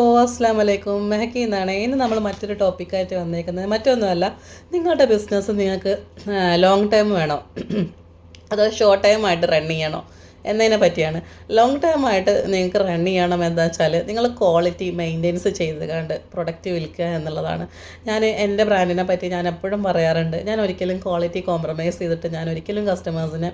ഓ അസ്സാം വലൈക്കും മെഹക്കി എന്നാണ്. ഇന്ന് നമ്മൾ മറ്റൊരു ടോപ്പിക്കായിട്ട് വന്നേക്കുന്നത്. മറ്റൊന്നുമല്ല നിങ്ങളുടെ ബിസിനസ് നിങ്ങൾക്ക് ലോങ് ടൈം വേണോ. അതോ ഷോർട്ട് ടൈം ആയിട്ട് റൺ ചെയ്യണോ. എന്നതിനെ പറ്റിയാണ്. ലോങ് ടേം ആയിട്ട് നിങ്ങൾക്ക് റൺ ചെയ്യണം എന്താ വെച്ചാൽ നിങ്ങൾ ക്വാളിറ്റി മെയിന്റെനൻസ് ചെയ്ത് കണ്ട് പ്രൊഡക്റ്റ് വിൽക്കുക എന്നുള്ളതാണ്. ഞാൻ എന്റെ ബ്രാൻഡിനെ പറ്റി ഞാൻ എപ്പോഴും പറയാറുണ്ട്. ഞാൻ ഒരിക്കലും ക്വാളിറ്റി കോംപ്രമൈസ് ചെയ്തിട്ട് ഞാൻ ഒരിക്കലും കസ്റ്റമേഴ്സിന്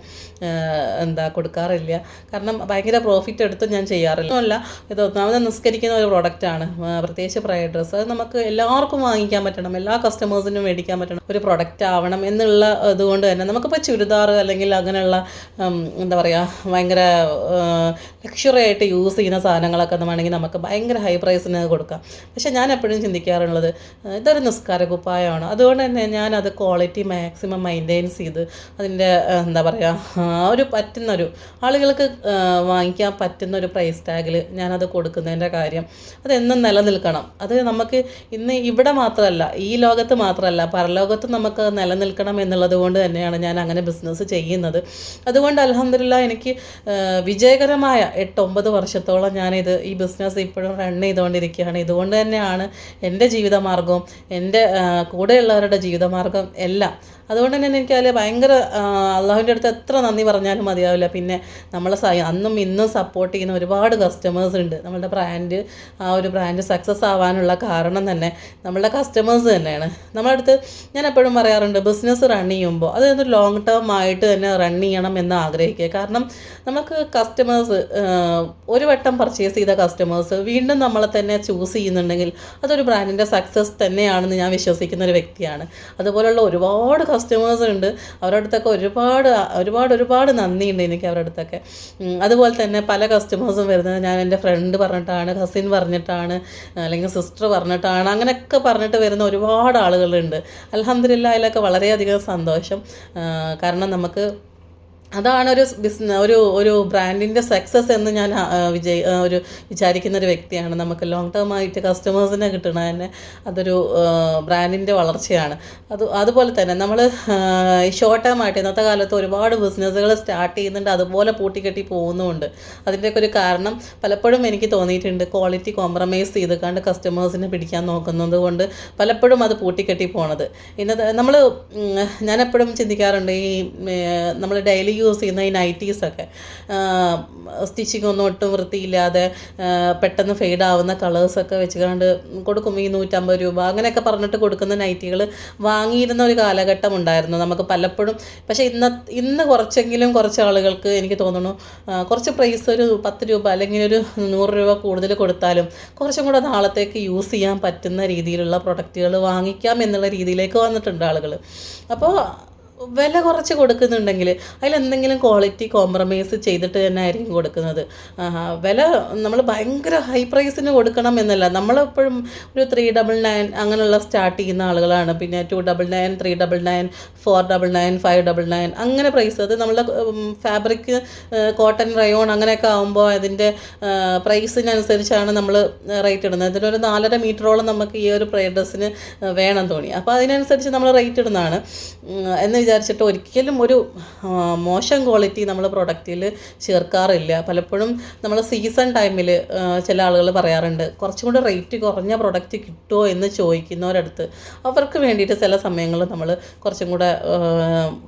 എന്താ കൊടുക്കാറില്ല. കാരണം ഭയങ്കര പ്രോഫിറ്റ് എടുത്ത് ഞാൻ ചെയ്യാറില്ല. അല്ല ഇത് ഒന്നാമത് നിസ്കരിക്കുന്ന ഒരു പ്രൊഡക്റ്റാണ് പ്രത്യേകിച്ച് ഫ്രൈഡ് ഡ്രസ്സ് അത് നമുക്ക് എല്ലാവർക്കും വാങ്ങിക്കാൻ പറ്റണം. എല്ലാ കസ്റ്റമേഴ്സിനും മേടിക്കാൻ പറ്റണം. ഒരു പ്രൊഡക്റ്റ് ആവണം എന്നുള്ള ഇതുകൊണ്ട് തന്നെ നമുക്കിപ്പോൾ ചുരിദാർ അല്ലെങ്കിൽ അങ്ങനെയുള്ള എന്താ പറയുക ഭയങ്കര ലക്ഷറി ആയിട്ട് യൂസ് ചെയ്യുന്ന സാധനങ്ങളൊക്കെ എന്ന് വേണമെങ്കിൽ നമുക്ക് ഭയങ്കര ഹൈ പ്രൈസിന് കൊടുക്കാം. പക്ഷേ ഞാൻ എപ്പോഴും ചിന്തിക്കാറുള്ളത് ഇതൊരു നിസ്കാര കുപ്പായമാണ്. അതുകൊണ്ട് തന്നെ ഞാനത് ക്വാളിറ്റി മാക്സിമം മെയിന്റെയിൻസ് ചെയ്ത് അതിന്റെ എന്താ പറയുക ഒരു പറ്റുന്നൊരു ആളുകൾക്ക് വാങ്ങിക്കാൻ പറ്റുന്ന ഒരു പ്രൈസ് ടാഗിൽ ഞാനത് കൊടുക്കുന്നതിന്റെ കാര്യം അതെന്നും നിലനിൽക്കണം. അത് നമുക്ക് ഇന്ന് ഇവിടെ മാത്രമല്ല ഈ ലോകത്ത് മാത്രമല്ല പരലോകത്ത് നമുക്ക് നിലനിൽക്കണം എന്നുള്ളത് കൊണ്ട് തന്നെയാണ് ഞാൻ അങ്ങനെ ബിസിനസ് ചെയ്യുന്നത്. അതുകൊണ്ട് അലഹമില്ല എനിക്ക് വിജയകരമായ എട്ടൊമ്പത് വർഷത്തോളം ഞാനിത് ഈ ബിസിനസ് ഇപ്പോഴും റൺ ചെയ്തുകൊണ്ടിരിക്കുകയാണ്. ഇതുകൊണ്ട് തന്നെയാണ് എന്റെ ജീവിതമാർഗവും എന്റെ കൂടെയുള്ളവരുടെ ജീവിതമാർഗം എല്ലാം. അതുകൊണ്ട് തന്നെ എനിക്ക് അതിൽ ഭയങ്കര അള്ളാഹുവിന്റെ അടുത്ത് എത്ര നന്ദി പറഞ്ഞാലും മതിയാവില്ല. പിന്നെ നമ്മളെ അന്നും ഇന്നും സപ്പോർട്ട് ചെയ്യുന്ന ഒരുപാട് കസ്റ്റമേഴ്സ് ഉണ്ട്. നമ്മളുടെ ബ്രാൻഡ് ആ ഒരു ബ്രാൻഡ് സക്സസ് ആവാനുള്ള കാരണം തന്നെ നമ്മളുടെ കസ്റ്റമേഴ്സ് തന്നെയാണ്. നമ്മളുടെ അടുത്ത് ഞാൻ എപ്പോഴും പറയാറുണ്ട് ബിസിനസ് റൺ ചെയ്യുമ്പോൾ അതൊരു ലോങ് ടേം ആയിട്ട് തന്നെ റൺ ചെയ്യണം എന്ന് ആഗ്രഹിക്കുക. കാരണം നമുക്ക് കസ്റ്റമേഴ്സ് ഒരു വട്ടം പർച്ചേസ് ചെയ്ത കസ്റ്റമേഴ്സ് വീണ്ടും നമ്മളെ തന്നെ ചൂസ് ചെയ്യുന്നുണ്ടെങ്കിൽ അതൊരു ബ്രാൻഡിന്റെ സക്സസ് തന്നെയാണെന്ന് ഞാൻ വിശ്വസിക്കുന്ന ഒരു വ്യക്തിയാണ്. അതുപോലുള്ള ഒരുപാട് കസ്റ്റമേഴ്സ് ഉണ്ട്. അവരുടെ അടുത്തൊക്കെ ഒരുപാട് ഒരുപാട് ഒരുപാട് നന്ദിയുണ്ട് എനിക്ക് അവരുടെ അടുത്തൊക്കെ. അതുപോലെ തന്നെ പല കസ്റ്റമേഴ്സും വരുന്നത് ഞാൻ എന്റെ ഫ്രണ്ട് പറഞ്ഞിട്ടാണ് കസിൻ പറഞ്ഞിട്ടാണ് അല്ലെങ്കിൽ സിസ്റ്റർ പറഞ്ഞിട്ടാണ് അങ്ങനെയൊക്കെ പറഞ്ഞിട്ട് വരുന്ന ഒരുപാട് ആളുകളുണ്ട്. അലഹമില്ല വളരെയധികം സന്തോഷം. കാരണം നമുക്ക് അതാണ് ഒരു ബിസിനസ് ഒരു ഒരു ബ്രാൻഡിന്റെ സക്സസ് എന്ന് ഞാൻ വിജയ് ഒരു വിചാരിക്കുന്ന ഒരു വ്യക്തിയാണ്. നമുക്ക് ലോങ് ടേം ആയിട്ട് കസ്റ്റമേഴ്സിനെ കിട്ടണ തന്നെ അതൊരു ബ്രാൻഡിന്റെ വളർച്ചയാണ്. അത് അതുപോലെ തന്നെ നമ്മൾ ഷോർട്ട് ടേം ആയിട്ട് ഇന്നത്തെ കാലത്ത് ഒരുപാട് ബിസിനസ്സുകൾ സ്റ്റാർട്ട് ചെയ്യുന്നുണ്ട്. അതുപോലെ പൂട്ടിക്കെട്ടി പോകുന്നുമുണ്ട്. അതിന്റെയൊക്കെ ഒരു കാരണം പലപ്പോഴും എനിക്ക് തോന്നിയിട്ടുണ്ട്. ക്വാളിറ്റി കോംപ്രമൈസ് ചെയ്ത് കണ്ട് കസ്റ്റമേഴ്സിനെ പിടിക്കാൻ നോക്കുന്നത് കൊണ്ട് പലപ്പോഴും അത് പൂട്ടിക്കെട്ടി പോണത്. ഇന്നത്തെ നമ്മൾ ഞാൻ എപ്പോഴും ചിന്തിക്കാറുണ്ട് ഈ നമ്മൾ ഡെയിലി യൂസ് ചെയ്യുന്ന ഈ നൈറ്റീസൊക്കെ സ്റ്റിച്ചിങ് ഒന്നും ഒട്ടും വൃത്തിയില്ലാതെ പെട്ടെന്ന് ഫെയ്ഡ് ആവുന്ന കളേഴ്സൊക്കെ വെച്ചുകൊണ്ട് കൊടുക്കും ഈ നൂറ്റമ്പത് രൂപ അങ്ങനെയൊക്കെ പറഞ്ഞിട്ട് കൊടുക്കുന്ന നൈറ്റികൾ വാങ്ങിയിരുന്ന ഒരു കാലഘട്ടം ഉണ്ടായിരുന്നു. നമുക്ക് പലപ്പോഴും പക്ഷേ ഇന്ന ഇന്ന് കുറച്ചെങ്കിലും കുറച്ച് ആളുകൾക്ക് എനിക്ക് തോന്നുന്നു കുറച്ച് പ്രൈസ് ഒരു പത്ത് രൂപ അല്ലെങ്കിൽ ഒരു നൂറ് രൂപ കൂടുതൽ കൊടുത്താലും കുറച്ചും കൂടെ നാളത്തേക്ക് യൂസ് ചെയ്യാൻ പറ്റുന്ന രീതിയിലുള്ള പ്രൊഡക്റ്റുകൾ വാങ്ങിക്കാം എന്നുള്ള രീതിയിലേക്ക് വന്നിട്ടുണ്ട് ആളുകൾ അപ്പോൾ വില കുറച്ച് കൊടുക്കുന്നുണ്ടെങ്കിൽ അതിലെന്തെങ്കിലും ക്വാളിറ്റി കോംപ്രമൈസ് ചെയ്തിട്ട് തന്നെ ആയിരിക്കും കൊടുക്കുന്നത്. വില നമ്മൾ ഭയങ്കര ഹൈ പ്രൈസിന് കൊടുക്കണം എന്നല്ല. നമ്മളെപ്പോഴും ഒരു ത്രീ ഡബിൾ നയൻ അങ്ങനെയുള്ള സ്റ്റാർട്ട് ചെയ്യുന്ന ആളുകളാണ്. പിന്നെ two double nine three double nine four double nine five double nine അങ്ങനെ പ്രൈസ് അത് നമ്മളെ ഫാബ്രിക് കോട്ടൺ റയോൺ അങ്ങനെയൊക്കെ ആകുമ്പോൾ അതിന്റെ പ്രൈസിനനുസരിച്ചാണ് നമ്മൾ റേറ്റ് ഇടുന്നത്. അതിനൊരു നാലര മീറ്ററോളം നമുക്ക് ഈ ഒരു പ്രൈ ഡ്രസ്സിന് വേണം തോന്നി. അപ്പോൾ അതിനനുസരിച്ച് നമ്മൾ റേറ്റ് ഇടുന്നതാണ്. എന്ന് വിചാരിച്ചിട്ട് ഒരിക്കലും ഒരു മോശം ക്വാളിറ്റി നമ്മൾ പ്രൊഡക്റ്റിൽ ചേർക്കാറില്ല. പലപ്പോഴും നമ്മൾ സീസൺ ടൈമിൽ ചില ആളുകൾ പറയാറുണ്ട് കുറച്ചും കൂടി റേറ്റ് കുറഞ്ഞ പ്രൊഡക്റ്റ് കിട്ടുമോ എന്ന് ചോദിക്കുന്നവരടുത്ത്. അവർക്ക് വേണ്ടിയിട്ട് ചില സമയങ്ങളിൽ നമ്മൾ കുറച്ചും കൂടെ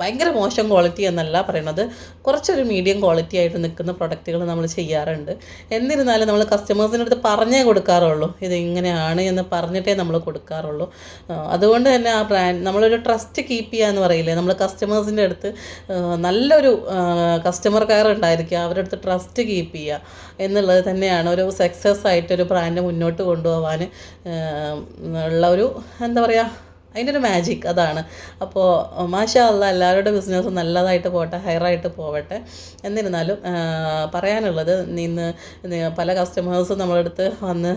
ഭയങ്കര മോശം ക്വാളിറ്റി എന്നല്ല പറയണത് കുറച്ചൊരു മീഡിയം ക്വാളിറ്റി ആയിട്ട് നിൽക്കുന്ന പ്രൊഡക്റ്റുകൾ നമ്മൾ ചെയ്യാറുണ്ട്. എന്നിരുന്നാലും നമ്മൾ കസ്റ്റമേഴ്സിന്റെ അടുത്ത് പറഞ്ഞേ കൊടുക്കാറുള്ളൂ ഇത് ഇങ്ങനെയാണ് എന്ന് പറഞ്ഞിട്ടേ നമ്മൾ കൊടുക്കാറുള്ളൂ. അതുകൊണ്ട് തന്നെ ആ ബ്രാൻഡ് നമ്മളൊരു ട്രസ്റ്റ് കീപ്പ് ചെയ്യുക എന്ന് പറയില്ലേ? നമ്മൾ കസ്റ്റമേഴ്സിന്റെ അടുത്ത് നല്ലൊരു കസ്റ്റമർ കെയർ ഉണ്ടായിരിക്കുക അവരുടെ അടുത്ത് ട്രസ്റ്റ് കീപ്പ് ചെയ്യുക എന്നുള്ളത് തന്നെയാണ് ഒരു സക്സസ് ആയിട്ട് ഒരു ബ്രാൻഡ് മുന്നോട്ട് കൊണ്ടുപോകാൻ ഉള്ള ഒരു എന്താ പറയുക അതിന്റെ ഒരു മാജിക് അതാണ്. അപ്പോൾ മാഷാ അല്ല എല്ലാവരുടെ ബിസിനസ് നല്ലതായിട്ട് പോട്ടെ ഹയറായിട്ട് പോവട്ടെ. എന്നിരുന്നാലും പറയാനുള്ളത് ഇന്ന് പല കസ്റ്റമേഴ്സും നമ്മളടുത്ത് വന്ന്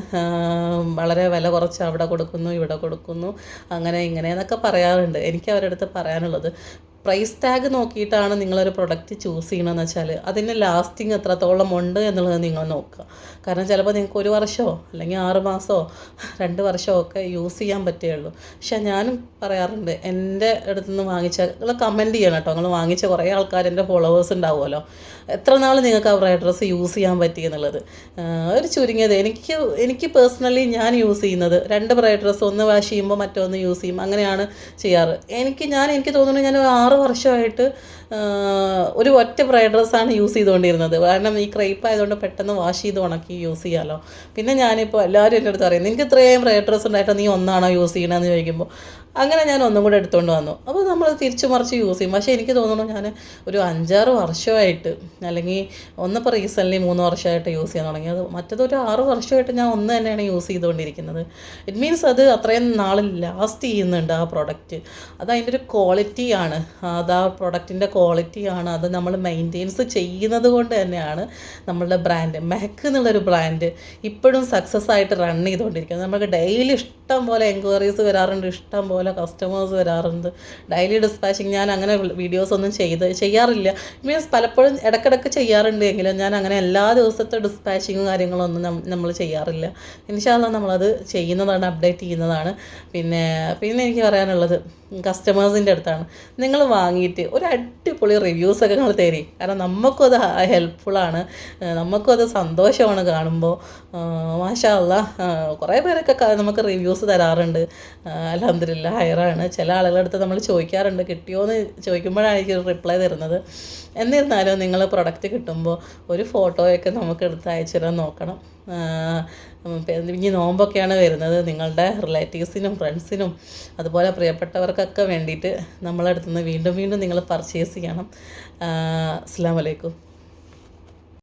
വളരെ വില കുറച്ച് അവിടെ കൊടുക്കുന്നു ഇവിടെ കൊടുക്കുന്നു അങ്ങനെ ഇങ്ങനെ എന്നൊക്കെ പറയാറുണ്ട്. എനിക്ക് അവരുടെ അടുത്ത് പറയാനുള്ളത് പ്രൈസ് ടാഗ് നോക്കിയിട്ടാണ് നിങ്ങളൊരു പ്രൊഡക്റ്റ് ചൂസ് ചെയ്യണമെന്ന് വെച്ചാൽ അതിന്റെ ലാസ്റ്റിംഗ് എത്രത്തോളം ഉണ്ട് എന്നുള്ളത് നിങ്ങൾ നോക്കുക. കാരണം ചിലപ്പോൾ നിങ്ങൾക്ക് ഒരു വർഷമോ അല്ലെങ്കിൽ ആറ് മാസമോ രണ്ട് വർഷമോ ഒക്കെ യൂസ് ചെയ്യാൻ പറ്റുകയുള്ളൂ. പക്ഷേ ഞാനും പറയാറുണ്ട് എന്റെ അടുത്ത് നിന്ന് വാങ്ങിച്ച നിങ്ങൾ കമന്റ് ചെയ്യണം കേട്ടോ. നിങ്ങൾ വാങ്ങിച്ച കുറേ ആൾക്കാർ എന്റെ ഫോളോവേഴ്സ് ഉണ്ടാവുമല്ലോ. എത്ര നാൾ നിങ്ങൾക്ക് ബ്രൈഡ് ഡ്രസ്സ് യൂസ് ചെയ്യാൻ പറ്റി എന്നുള്ളത്? ഒരു ചുരുങ്ങിയത്. എനിക്ക് എനിക്ക് പേഴ്സണലി ഞാൻ യൂസ് ചെയ്യുന്നത് രണ്ട് ബ്രൈഡ് ഡ്രസ്സ് ഒന്ന് വാഷ് ചെയ്യുമ്പോൾ മറ്റൊന്ന് യൂസ് ചെയ്യും. അങ്ങനെയാണ് ചെയ്യാറ്. എനിക്ക് ഞാൻ എനിക്ക് തോന്നുന്നു ഞാൻ ഒരു ആറ് വർഷമായിട്ട് ഒരു ഒറ്റ ബ്രൈഡ് ഡ്രസ്സാണ് യൂസ് ചെയ്തുകൊണ്ടിരുന്നത്. കാരണം ഈ ക്രൈപ്പ് ആയതുകൊണ്ട് പെട്ടെന്ന് വാഷ് ചെയ്ത് ഉണക്കി യൂസ് ചെയ്യാമല്ലോ പിന്നെ ഞാനിപ്പോൾ എല്ലാവരും എന്റെ അടുത്ത് അറിയാം നിനക്ക് ഇത്രയും ബ്രൈഡ് ഡ്രസ്സ് ഉണ്ടായിട്ട് നീ ഒന്നാണോ യൂസ് ചെയ്യണമെന്ന് ചോദിക്കുമ്പോൾ അങ്ങനെ ഞാൻ ഒന്നും കൂടെ എടുത്തുകൊണ്ട് വന്നു. അപ്പോൾ നമ്മൾ തിരിച്ചു മറിച്ച് യൂസ് ചെയ്യും. പക്ഷേ എനിക്ക് തോന്നുന്നു ഞാൻ ഒരു അഞ്ചാറ് വർഷമായിട്ട് അല്ലെങ്കിൽ ഒന്നിപ്പോൾ റീസെന്റ്ലി മൂന്ന് വർഷമായിട്ട് യൂസ് ചെയ്യാൻ തുടങ്ങിയത് അത് ഒരു ആറ് വർഷമായിട്ട് ഞാൻ ഒന്ന് തന്നെയാണ് യൂസ് ചെയ്തുകൊണ്ടിരിക്കുന്നത്. ഇറ്റ് മീൻസ് അത് അത്രയും നാൾ ലാസ്റ്റ് ചെയ്യുന്നുണ്ട് ആ പ്രൊഡക്റ്റ് അത് അതിന്റെ ഒരു ക്വാളിറ്റിയാണ് അത് ആ പ്രൊഡക്റ്റിന്റെ ക്വാളിറ്റിയാണ് അത് നമ്മൾ മെയിന്റെയിൻസ് ചെയ്യുന്നത് കൊണ്ട് തന്നെയാണ് നമ്മളുടെ ബ്രാൻഡ് മാക്ക് എന്നുള്ളൊരു ബ്രാൻഡ് ഇപ്പോഴും സക്സസ് ആയിട്ട് റൺ ചെയ്തുകൊണ്ടിരിക്കുന്നത്. നമുക്ക് ഡെയിലി ഇഷ്ടം പോലെ എൻക്വയറീസ് വരാറുണ്ട്. ഇഷ്ടം പോലെ കസ്റ്റമേഴ്സ് വരാറുണ്ട്. ഡെയിലി ഡിസ്പാച്ചിങ് ഞാൻ അങ്ങനെ വീഡിയോസ് ഒന്നും ചെയ്ത് ചെയ്യാറില്ല. മീൻസ് പലപ്പോഴും ഇടക്കിടക്ക് ചെയ്യാറുണ്ട് എങ്കിലും ഞാൻ അങ്ങനെ എല്ലാ ദിവസത്തെ ഡിസ്പാച്ചിങ്ങും കാര്യങ്ങളൊന്നും നമ്മൾ ചെയ്യാറില്ല. ഇൻഷാല്ല നമ്മളത് ചെയ്യുന്നതാണ് അപ്ഡേറ്റ് ചെയ്യുന്നതാണ്. പിന്നെ പിന്നെ എനിക്ക് പറയാനുള്ളത് കസ്റ്റമേഴ്സിന്റെ അടുത്താണ്. നിങ്ങൾ വാങ്ങിയിട്ട് ഒരു അടിപൊളി റിവ്യൂസൊക്കെ നിങ്ങൾ തരി. കാരണം നമുക്കും അത് ഹെൽപ്ഫുള്ളാണ് നമുക്കും അത് സന്തോഷമാണ് കാണുമ്പോൾ. മാഷാ അല്ല. കുറേ പേരൊക്കെ നമുക്ക് റിവ്യൂസ് തരാറുണ്ട്. അലഹമില്ല ഹയറാണ് ചില ആളുകളുടെ അടുത്ത് നമ്മൾ ചോദിക്കാറുണ്ട് കിട്ടിയോ എന്ന് ചോദിക്കുമ്പോഴാണ് എനിക്ക് റിപ്ലൈ തരുന്നത്. എന്നിരുന്നാലും നിങ്ങൾ പ്രൊഡക്റ്റ് കിട്ടുമ്പോൾ ഒരു ഫോട്ടോയൊക്കെ നമുക്ക് എടുത്ത് അയച്ചു തരാൻ നോക്കണം. ഇനി നോമ്പൊക്കെയാണ് വരുന്നത്. നിങ്ങളുടെ റിലേറ്റീവ്സിനും ഫ്രണ്ട്സിനും അതുപോലെ പ്രിയപ്പെട്ടവർക്കൊക്കെ വേണ്ടിയിട്ട് നമ്മളടുത്തുനിന്ന് വീണ്ടും വീണ്ടും നിങ്ങൾ പർച്ചേസ് ചെയ്യണം. അസ്സാം വലൈക്കും